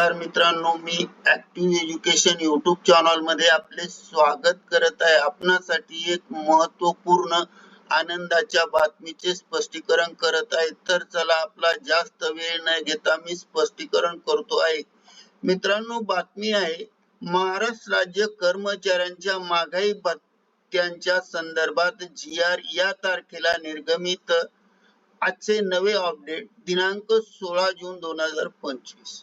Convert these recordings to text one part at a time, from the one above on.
नमस्कार मित्रांनो मी ऍक्टिव्ह एज्युकेशन युट्यूब चॅनलमध्ये आपले स्वागत करत आहे. आपणासाठी एक महत्त्वपूर्ण आनंदाच्या बातमीचे स्पष्टीकरण करत आहे. तर चला आपला जास्त वेळ न घेता मी स्पष्टीकरण करतो आहे. मित्रांनो बातमी आहे महाराष्ट्र राज्य कर्मचाऱ्यांच्या महागाई भत्त्यांच्या संदर्भात जी आर या तारखेला निर्गमित आजचे नवे अपडेट दिनांक सोळा जून दोन हजार पंचवीस.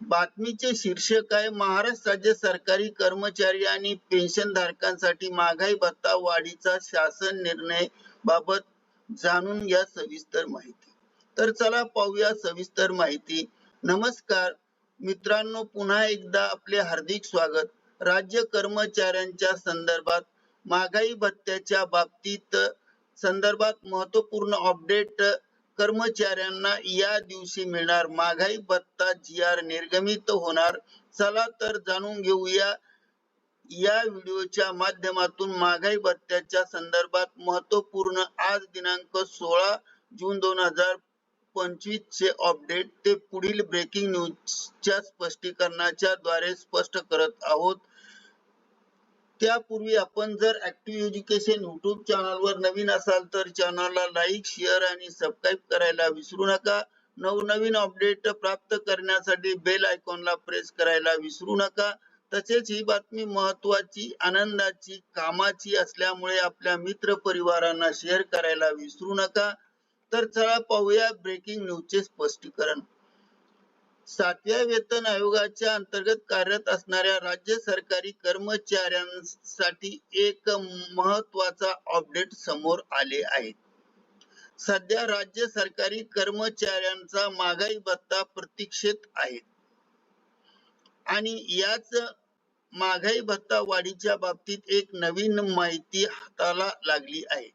बातमीचे शीर्षक आहे महाराष्ट्र राज्य सरकारी कर्मचारी आणि पेन्शन धारकांसाठी महागाई भत्ता वाढीचा शासन निर्णय बाबत जाणून घ्या सविस्तर माहिती. तर चला पाहूया सविस्तर माहिती. नमस्कार मित्रांनो पुन्हा एकदा आपले हार्दिक स्वागत. राज्य कर्मचाऱ्यांच्या संदर्भात महागाई भत्त्याच्या बाबतीत संदर्भात महत्त्वपूर्ण अपडेट कर्मचाऱ्यांना या दिवशी मिळणार महागाई भत्ता जी आर निर्गमित होणार. चला तर जाणून घेऊया. या व्हिडिओच्या माध्यमातून महागाई भत्त्याच्या संदर्भात महत्त्वपूर्ण आज दिनांक सोळा जून दोन हजार पंचवीस चे अपडेट ते पुढील ब्रेकिंग न्यूजच्या स्पष्टीकरणाच्या द्वारे स्पष्ट करत आहोत. त्यापूर्वी आपण जर ऍक्टिव्ह एज्युकेशन युट्यूब चॅनलवर नवीन असाल तर चॅनलला लाईक शेअर आणि सबस्क्राईब करायला विसरू नका. नवनवीन अपडेट प्राप्त करण्यासाठी बेल आयकॉनला प्रेस करायला विसरू नका. तसेच ही बातमी महत्वाची आनंदाची कामाची असल्यामुळे आपल्या मित्र परिवारांना शेअर करायला विसरू नका. तर चला पाहूया ब्रेकिंग न्यूजचे स्पष्टीकरण. सातव्या वेतन आयोगाच्या अंतर्गत कार्यरत असणाऱ्या राज्य सरकारी कर्मचाऱ्यांसाठी एक महत्त्वाचा अपडेट समोर आले आहे सध्या राज्य सरकारी कर्मचाऱ्यांचा महागाई भत्ता प्रतीक्षेत आहे. आणि याच महागाई भत्ता वाढीच्या बाबतीत एक नवीन माहिती हाताला लागली आहे.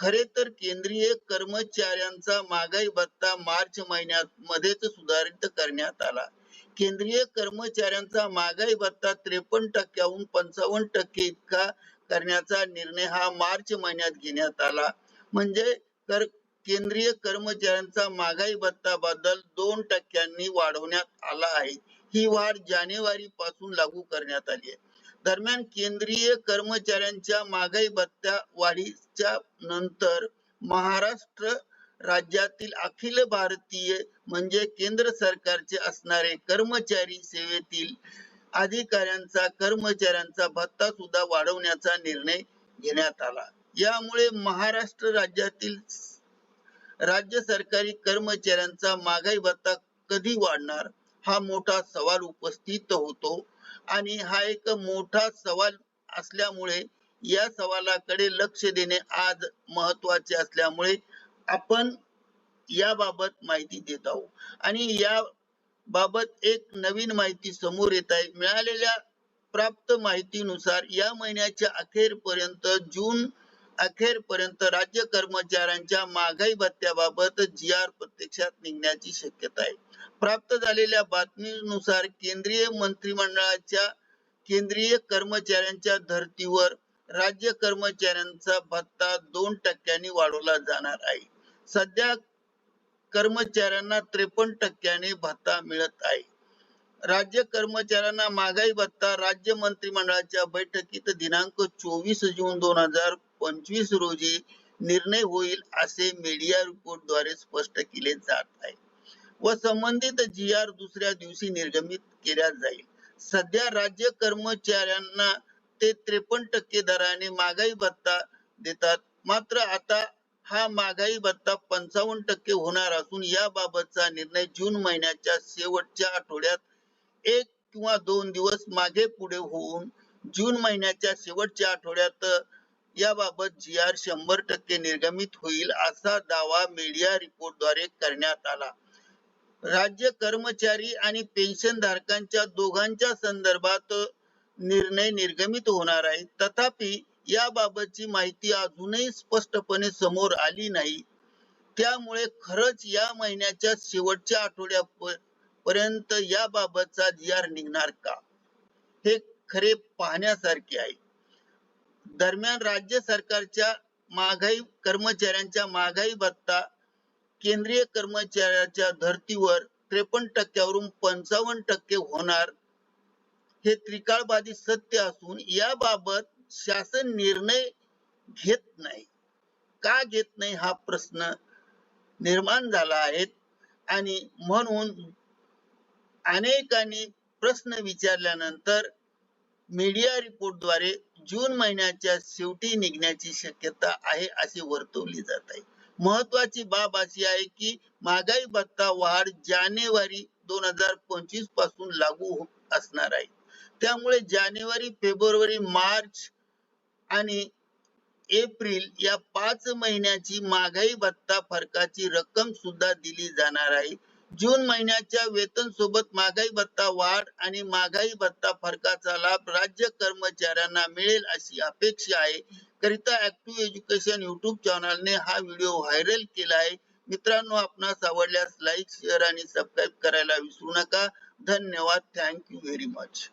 खरे तर केंद्रीय कर्मचाऱ्यांचा महागाई भत्ता मार्च महिन्यात मध्येच सुधारित करण्यात आला. केंद्रीय कर्मचाऱ्यांचा महागाई भत्ता त्रेपन्न टक्क्याहून पंचावन्न टक्के इतका करण्याचा निर्णय हा मार्च महिन्यात घेण्यात आला. म्हणजे कर केंद्रीय कर्मचाऱ्यांचा महागाई भत्ता बद्दल दोन टक्क्यांनी वाढवण्यात आला आहे. ही वाढ जानेवारी पासून लागू करण्यात आली आहे. दरम्यान केंद्रीय कर्मचाऱ्यांच्या महागाई भत्त्या वाढीच्या नंतर महाराष्ट्र राज्यातील अखिल भारतीय म्हणजे केंद्र सरकारचे असणारे कर्मचारी सेवेतील अधिकाऱ्यांचा कर्मचाऱ्यांचा भत्ता सुद्धा वाढवण्याचा निर्णय घेण्यात आला. यामुळे महाराष्ट्र राज्यातील राज्य सरकारी कर्मचाऱ्यांचा महागाई भत्ता कधी वाढणार? हा मोठा सवाल उपस्थित होतो. आणि हा एक मोठा सवाल असल्यामुळे या सवालाकडे लक्ष देणे आज महत्त्वाचे असल्यामुळे आपण याबाबत माहिती देत आहोत. आणि या बाबत एक नवीन माहिती समोर येत आहे. मिळालेल्या प्राप्त माहितीनुसार या महिन्याच्या अखेरपर्यंत जून अखेरपर्यंत राज्य कर्मचाऱ्यांच्या महागाई भत्त्याबाबत जी आर प्रत्यक्षात निघण्याची शक्यता आहे. प्राप्त झालेल्या बातमीनुसार केंद्रीय मंत्रिमंडळाच्या केंद्रीय कर्मचाऱ्यांच्या धर्तीवर राज्य कर्मचाऱ्यांचा भत्ता दोन टक्क्यांनी वाढवला जाणार आहे. सध्या कर्मचाऱ्यांना त्रेपन्न टक्क्याने भत्ता मिळत आहे. राज्य कर्मचाऱ्यांना महागाई भत्ता राज्य मंत्रिमंडळाच्या बैठकीत दिनांक चोवीस जून दोन हजार पंचवीस रोजी निर्णय होईल असे मीडिया रिपोर्टद्वारे स्पष्ट केले जात आहे. व संबंधित जी आर दुसऱ्या दिवशी निर्गमित केल्या जाईल. सध्या राज्य कर्मचाऱ्यांना ते त्रेपन्न टक्के दराने महागाई भत्ता देतात. मात्र आता हा महागाई भत्ता पंचावन्न टक्के होणार असून याबाबतचा निर्णय जून महिन्याच्या शेवटच्या आठवड्यात एक किंवा दोन दिवस मागे पुढे होऊन जून महिन्याच्या शेवटच्या आठवड्यात याबाबत जी आर शंभर टक्के निर्गमित होईल असा दावा मीडिया रिपोर्टद्वारे करण्यात आला. राज्य कर्मचारी आणि पेन्शन धारकांच्या दोघांच्या संदर्भात निर्णय निर्गमित होणार आहे. तथापि याबाबतची माहिती अजूनही स्पष्टपणे समोर आली नाही. त्यामुळे खरंच या महिन्याच्या शेवटच्या आठवड्या पर्यंत याबाबतचा जी आर निघणार का? हे खरे पाहण्यासारखे आहे. दरम्यान राज्य सरकारच्या महागाई कर्मचाऱ्यांच्या महागाई भत्ता केंद्रीय कर्मचाऱ्याच्या धर्तीवर त्रेपन्न टक्क्यावरून पंचावन्न टक्के होणार हे त्रिकाळबाधी सत्य असून याबाबत शासन निर्णय घेत नाही. का घेत नाही हा प्रश्न निर्माण झाला आहे आणि म्हणून अनेकांनी प्रश्न विचारल्यानंतर मीडिया रिपोर्टद्वारे जून महिन्याच्या शेवटी निघण्याची शक्यता आहे असे वर्तवली जात आहे. महत्वाची बाब अशी आहे की महागाई भत्ता वाढ जानेवारी दोन हजार पंचवीसपासून लागू असणार आहे. त्यामुळे जानेवारी फेब्रुवारी मार्च आणि एप्रिल या पाच महिन्याची महागाई भत्ता फरकाची रक्कम सुद्धा दिली जाणार आहे. जून महिन्याच्या वेतन सोबत महागाई भत्ता वाढ आणि महागाई भत्ता फरकाचा लाभ राज्य कर्मचाऱ्यांना मिळेल अशी अपेक्षा आहे. करिता ऍक्टिव्ह एज्युकेशन युट्यूब चॅनलने हा व्हिडिओ व्हायरल केला आहे. मित्रांनो आपणास आवडल्यास लाईक शेअर आणि सबस्क्राईब करायला विसरू नका. धन्यवाद. Thank you very much